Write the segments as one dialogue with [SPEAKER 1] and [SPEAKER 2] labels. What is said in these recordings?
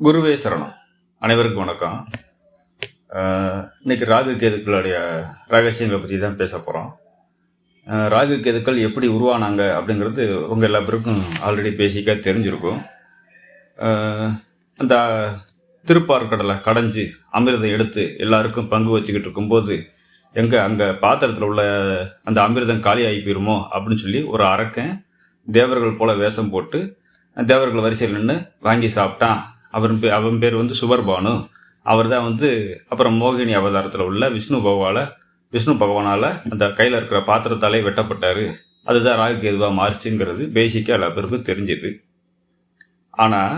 [SPEAKER 1] குருவே சரணம். அனைவருக்கும் வணக்கம். இன்னைக்கு ராகு கேதுக்களுடைய ரகசியங்களை பற்றி தான் பேச போகிறோம் ராகு கேதுக்கள் எப்படி உருவானாங்க அப்படிங்கிறது உங்கள் எல்லா பேருக்கும் ஆல்ரெடி பேசிக்காக தெரிஞ்சிருக்கும் அந்த திருப்பார்கடலை கடைஞ்சி அமிர்தம் எடுத்து எல்லாருக்கும் பங்கு வச்சுக்கிட்டு இருக்கும்போது எங்கே அங்கே பாத்திரத்தில் உள்ள அந்த அமிர்தம் காலியாகி போயிருமோ அப்படின்னு சொல்லி ஒரு அரக்கன் தேவர்கள் போல் வேஷம் போட்டு தேவர்கள் வரிசையில் நின்று வாங்கி சாப்பிட்டான். அவன் பே அவன் பேர் வந்து சுபர்பானு. அவர் தான் வந்து அப்புறம் மோகினி அவதாரத்தில் உள்ள விஷ்ணு பகவால விஷ்ணு பகவானால் அந்த கையில் இருக்கிற பாத்திரத்தாலே வெட்டப்பட்டார். அதுதான் ராகு கேதுவாக மாறுச்சுங்கிறது பேசிக்காக எல்லா பேருக்கும் தெரிஞ்சுது. ஆனால்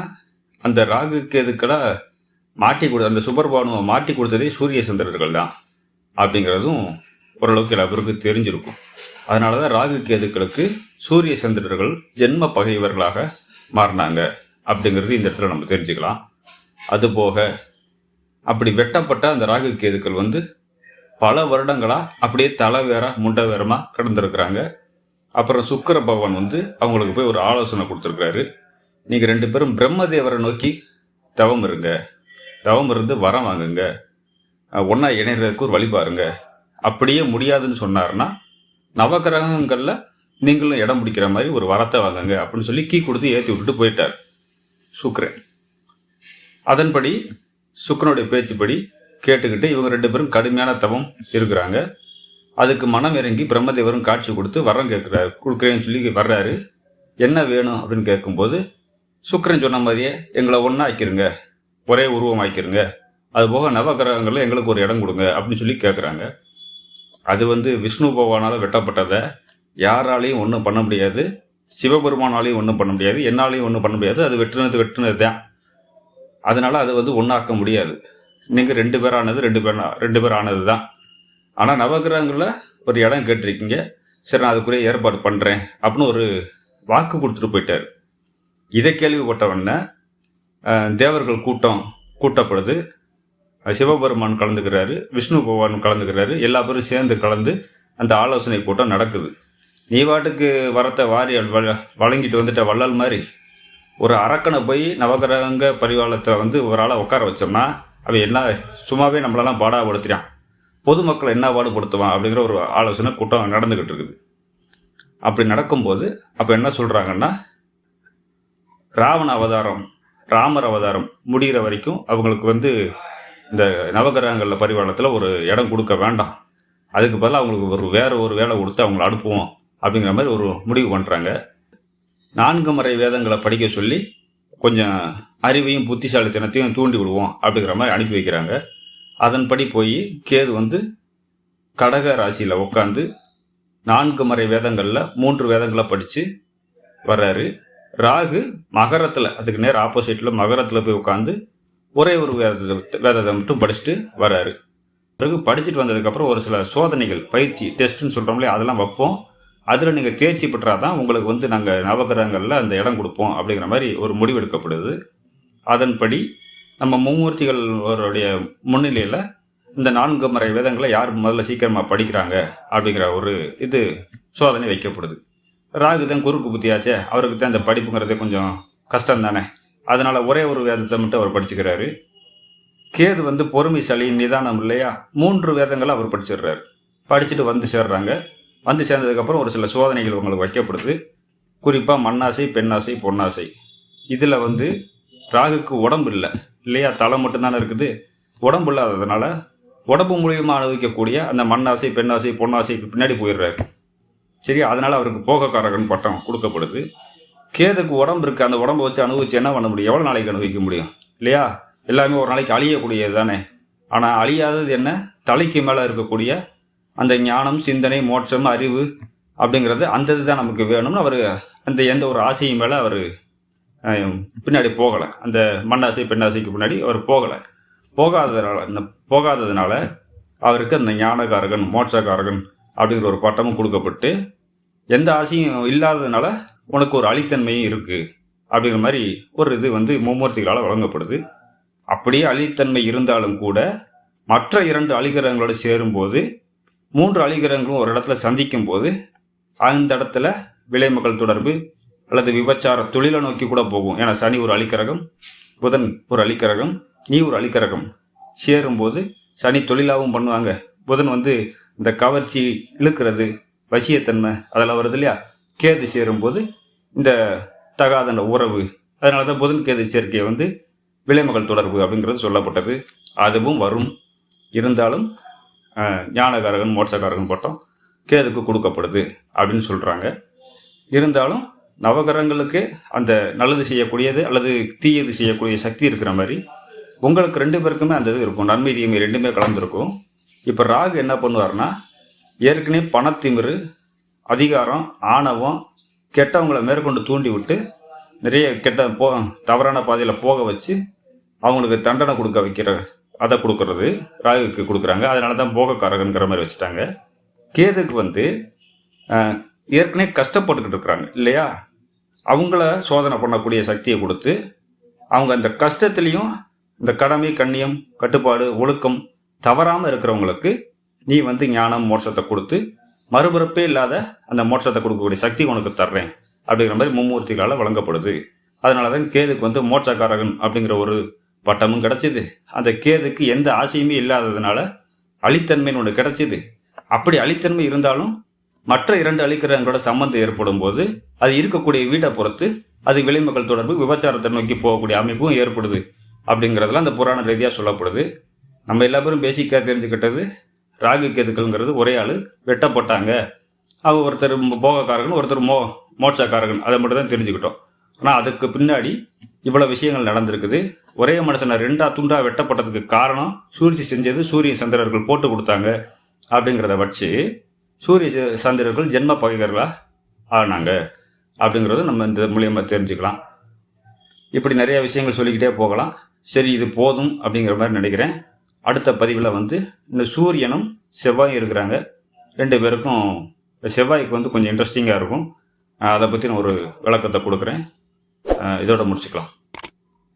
[SPEAKER 1] அந்த ராகு கேதுக்களை மாட்டி கொடு அந்த சுபர்பானுவை மாட்டி கொடுத்ததே சூரிய சந்திரர்கள் தான் அப்படிங்கிறதும் ஓரளவுக்கு எல்லா பேருக்கும் தெரிஞ்சிருக்கும். அதனால தான் ராகு கேதுக்களுக்கு சூரிய சந்திரர்கள் ஜென்ம பகைவர்களாக மாறினாங்க. அப்படிங்கிறது இந்த இடத்துல நம்ம தெரிஞ்சுக்கலாம். அதுபோக அப்படி வெட்டப்பட்ட அந்த ராகு கேதுக்கள் வந்து பல வருடங்களாக அப்படியே தலை வேற முண்டை வேறமாக கிடந்திருக்கிறாங்க. அப்புறம் சுக்கர பகவான் வந்து அவங்களுக்கு போய் ஒரு ஆலோசனை கொடுத்துருக்காரு நீங்கள் ரெண்டு பேரும் பிரம்மதேவரை நோக்கி தவம் இருங்க. தவம் இருந்து வரம் வாங்குங்க. ஒன்றா இணைகிறதுக்கு ஒரு வழி பாருங்க. அப்படியே முடியாதுன்னு சொன்னார்னா நவகிரகங்களில் நீங்களும் இடம் பிடிக்கிற மாதிரி ஒரு வரத்தை வாங்குங்க அப்படின்னு சொல்லி கீ கொடுத்து ஏற்றி விட்டுட்டு போயிட்டார். சுக்ரன் அதன்படி சுக்கரனுடைய பேச்சுப்படி கேட்டுக்கிட்டு இவங்க ரெண்டு பேரும் கடுமையான தவம் இருக்கிறாங்க. அதுக்கு மனம் இறங்கி பிரம்மதேவரும் காட்சி கொடுத்து வரம் கேட்குறாரு. கொடுக்குறேன்னு சொல்லி வர்றாரு. என்ன வேணும் அப்படின்னு கேட்கும்போது சுக்கரன் சொன்ன மாதிரியே எங்களை ஒன்றா ஆக்கிருங்க. ஒரே உருவம் ஆக்கிருங்க. அதுபோக நவகிரகங்களில் எங்களுக்கு ஒரு இடம் கொடுங்க அப்படின்னு சொல்லி கேட்குறாங்க. அது வந்து விஷ்ணு பகவானால் வெட்டப்பட்டதை யாராலையும் ஒன்றும் பண்ண முடியாது. சிவபெருமானாலையும் ஒன்றும் பண்ண முடியாது என்னாலையும் ஒன்றும் பண்ண முடியாது அது வெட்டுனது வெட்டுனது தான் அதனால் அது வந்து ஒன்றாக்க முடியாது. நீங்கள் ரெண்டு பேர் ஆனது ரெண்டு பேர் ரெண்டு பேர் ஆனது தான் ஆனால் நவகிரகங்களில் ஒரு இடம் கேட்டிருக்கீங்க. சரி நான் அதுக்குரிய ஏற்பாடு பண்ணுறேன் அப்படின்னு ஒரு வாக்கு கொடுத்துட்டு போயிட்டார். இதை கேள்விப்பட்டவொடனே தேவர்கள் கூட்டம் கூட்டப்படுது. சிவபெருமான் கலந்துக்கிறாரு விஷ்ணு பகவான் கலந்துக்கிறாரு எல்லா பேரும் சேர்ந்து கலந்து அந்த ஆலோசனை கூட்டம் நடக்குது. நீ பாட்டுக்கு வரத்தை வாரி வழங்கிட்டு வந்துட்ட வள்ளல் மாதிரி ஒரு அரக்கனை போய் நவகிரகங்க பரிவாளத்தில் வந்து ஒரு ஆளை உட்கார வச்சோம்னா அவன் என்ன சும்மாவே நம்மளெல்லாம் பாடாப்படுத்துகிறான் பொதுமக்களை என்ன பாடுபடுத்துவான் அப்படிங்கிற ஒரு ஆலோசனை கூட்டம் நடந்துக்கிட்டு இருக்குது. அப்படி நடக்கும்போது அப்போ என்ன சொல்கிறாங்கன்னா ராவண அவதாரம் ராமர் அவதாரம் முடிகிற வரைக்கும் அவங்களுக்கு வந்து இந்த நவகிரகங்களில் பரிவாளத்தில் ஒரு இடம் கொடுக்க வேண்டாம். அதுக்கு பதிலாக அவங்களுக்கு ஒரு வேறு ஒரு வேலை கொடுத்து அவங்கள அனுப்புவோம். அப்படிங்கிற மாதிரி ஒரு முடிவு பண்ணுறாங்க நான்கு முறை வேதங்களை படிக்க சொல்லி கொஞ்சம் அறிவையும் புத்திசாலித்தனத்தையும் தூண்டி விடுவோம் அப்படிங்கிற மாதிரி அனுப்பி வைக்கிறாங்க. அதன்படி போய் கேது வந்து கடக ராசியில் உட்காந்து நான்கு முறை வேதங்களில் மூன்று வேதங்களை படித்து வர்றாரு. ராகு மகரத்தில் அதுக்கு நேர் ஆப்போசிட்டில் மகரத்தில் போய் உட்காந்து ஒரே ஒரு வேதத்தை வேதத்தை மட்டும் படிச்சுட்டு வர்றாரு. பிறகு படிச்சுட்டு வந்ததுக்கப்புறம் ஒரு சில சோதனைகள் பயிற்சி டெஸ்ட்டுன்னு சொல்கிறோம்லே அதெல்லாம் வைப்போம். அதில் நீங்கள் தேர்ச்சி பெற்றாதான் உங்களுக்கு வந்து நாங்கள் நவகிரகங்களில் அந்த இடம் கொடுப்போம் அப்படிங்கிற மாதிரி ஒரு முடிவு எடுக்கப்படுது அதன்படி நம்ம மும்மூர்த்திகளுடைய முன்னிலையில் இந்த நான்கு முறை வேதங்களை யார் முதல்ல சீக்கிரமாக படிக்கிறாங்க அப்படிங்கிற ஒரு இது சோதனை வைக்கப்படுது. ராகு தான் குறுக்கு புத்தியாச்சே அவருக்கு தான் இந்த படிப்புங்கிறதே கொஞ்சம் கஷ்டம் தானே. அதனால் ஒரே ஒரு வேதத்தை மட்டும் அவர் படிச்சுக்கிறாரு. கேது வந்து பொறுமைசாலி நிதானம் இல்லையா? மூன்று வேதங்களை அவர் படிச்சிடுறாரு. படிச்சுட்டு வந்து சேர்றாங்க. வந்து சேர்ந்ததுக்கப்புறம் ஒரு சில சோதனைகள் உங்களுக்கு வைக்கப்படுது. குறிப்பாக மண்ணாசை பெண்ணாசை பொன்னாசை. இதில் வந்து ராகுக்கு உடம்பு இல்லை. இல்லையா? தலை மட்டும்தானே இருக்குது. உடம்பு இல்லாததுனால உடம்பு மூலியமாக அனுபவிக்கக்கூடிய அந்த மண்ணாசை பெண்ணாசை பொன்னாசைக்கு பின்னாடி போயிடுறாரு. சரி அதனால் அவருக்கு போகக்காரகன் பட்டம் கொடுக்கப்படுது. கேதுக்கு உடம்பு இருக்குது அந்த உடம்பை வச்சு அனுபவிச்சு என்ன பண்ண முடியும்? எவ்வளோ நாளைக்கு அனுபவிக்க முடியும்? இல்லையா? எல்லாமே ஒரு நாளைக்கு அழியக்கூடியது தானே ஆனால் அழியாதது என்ன? தலைக்கு மேலே இருக்கக்கூடிய அந்த ஞானம் சிந்தனை மோட்சம் அறிவு அப்படிங்கிறது அந்த இதுதான் நமக்கு வேணும்னு அவர் அந்த எந்த ஒரு ஆசையும் மேலே அவர் பின்னாடி போகலை. அந்த மண்ணாசை பெண்ணாசைக்கு பின்னாடி அவர் போகலை. போகாததுனால இந்த போகாததுனால அவருக்கு அந்த ஞானகாரகன் மோட்சகாரகன் அப்படிங்கிற ஒரு பட்டமும் கொடுக்கப்பட்டு எந்த ஆசையும் இல்லாததுனால உனக்கு ஒரு அழித்தன்மையும் இருக்குது அப்படிங்கிற மாதிரி ஒரு இது வந்து மும்மூர்த்திகளால் வழங்கப்படுது. அப்படியே அழித்தன்மை இருந்தாலும் கூட மற்ற இரண்டு அழிகிரகங்களோடு சேரும்போது மூன்று அழிகிரகங்களும் ஒரு இடத்துல சந்திக்கும் போது அந்த இடத்துல விலைமகள் தொடர்பு அல்லது விபச்சார தொழிலை நோக்கி கூட போகும். ஏன்னா சனி ஒரு அழிக்கரகம் புதன் ஒரு அழிக்கரகம் நீ ஒரு அழிக்கரகம் சேரும்போது சனி தொழிலாகவும் பண்ணுவாங்க. புதன் வந்து இந்த கவர்ச்சி இழுக்கிறது வசியத்தன்மை அதெல்லாம் வருது இல்லையா? கேது சேரும்போது இந்த தகாத உறவு அதனால தான் புதன் கேது சேர்க்கை வந்து விலைமகள் தொடர்பு அப்படிங்கிறது சொல்லப்பட்டது. அதுவும் வரும். இருந்தாலும் ஞானகாரகன் மோட்சக்காரகன் பட்டம். கேதுக்கு கொடுக்கப்படுது அப்படின்னு சொல்கிறாங்க இருந்தாலும் நவகிரகங்களுக்கு அந்த நல்லது செய்யக்கூடியது அல்லது தீயது செய்யக்கூடிய சக்தி இருக்கிற மாதிரி உங்களுக்கு ரெண்டு பேருக்குமே அந்த இது இருக்கும். நன்மை தீமை ரெண்டுமே கலந்துருக்கும். இப்போ ராகு என்ன பண்ணுவார்னா ஏற்கனவே பணத்திமிரு அதிகாரம் ஆணவம் கெட்டவங்களை மேற்கொண்டு தூண்டி விட்டு நிறைய கெட்ட போ தவறான பாதையில் போக வச்சு அவங்களுக்கு தண்டனை கொடுக்க வைக்கிற அதை கொடுக்கறது ராகுக்கு கொடுக்குறாங்க. அதனால தான் போகக்காரகங்கிற மாதிரி வச்சுட்டாங்க. கேதுக்கு வந்து ஏற்கனவே கஷ்டப்பட்டுக்கிட்டு இருக்கிறாங்க இல்லையா? அவங்கள சோதனை பண்ணக்கூடிய சக்தியை கொடுத்து அவங்க அந்த கஷ்டத்துலேயும் இந்த கடமை கண்ணியம் கட்டுப்பாடு ஒழுக்கம் தவறாமல் இருக்கிறவங்களுக்கு நீ வந்து ஞானம் மோட்சத்தை கொடுத்து மறுபிறப்பே இல்லாத அந்த மோட்சத்தை கொடுக்கக்கூடிய சக்தி உனக்கு தர்றேன் அப்படிங்கிற மாதிரி மும்மூர்த்திகளால் வழங்கப்படுது. அதனால தான் கேதுக்கு வந்து மோட்சக்காரகன் அப்படிங்கிற ஒரு பட்டமும் கிடச்சிது. அந்த கேதுக்கு எந்த ஆசையுமே இல்லாததுனால அழித்தன்மைன்னு ஒன்று கிடச்சிது. அப்படி அழித்தன்மை இருந்தாலும் மற்ற இரண்டு அழிக்கிறவங்களோட சம்மந்தம் ஏற்படும் போது அது இருக்கக்கூடிய வீட்டை பொறுத்து அது விளைமக்கள் தொடர்பு விபச்சாரத்தை நோக்கி போகக்கூடிய அமைப்பும் ஏற்படுது அப்படிங்கிறதுலாம் அந்த புராண ரீதியாக சொல்லப்படுது. நம்ம எல்லா பேரும் பேசிக்காக தெரிஞ்சுக்கிட்டது ராகு கேதுக்கள்ங்கிறது ஒரே ஆள் வெட்டப்பட்டாங்க. அவங்க ஒருத்தர் போகக்காரகன் ஒருத்தர் மோ மோட்சக்காரகன். அதை மட்டும் தான் தெரிஞ்சுக்கிட்டோம். ஆனால் அதுக்கு பின்னாடி இவ்வளோ விஷயங்கள் நடந்திருக்குது. ஒரே மனுஷனை ரெண்டாக துண்டாக வெட்டப்பட்டதுக்கு காரணம் சூழ்ச்சி செஞ்சது சூரிய சந்திரர்கள் போட்டு கொடுத்தாங்க அப்படிங்கிறத வச்சு சூரிய சந்திரர்கள் ஜென்ம பகைகர்களாக ஆனாங்க அப்படிங்கிறத நம்ம இந்த மூலியமாக தெரிஞ்சுக்கலாம். இப்படி நிறைய விஷயங்கள் சொல்லிக்கிட்டே போகலாம். சரி இது போதும் அப்படிங்கிற மாதிரி நினைக்கிறேன். அடுத்த பதிவில் வந்து இந்த சூரியனும் செவ்வாயும் இருக்கிறாங்க. ரெண்டு பேருக்கும் செவ்வாய்க்கு வந்து கொஞ்சம் இன்ட்ரெஸ்டிங்காக இருக்கும். அதை பற்றி நான் ஒரு விளக்கத்தை கொடுக்குறேன். இதோட முடிச்சுக்கலாம்.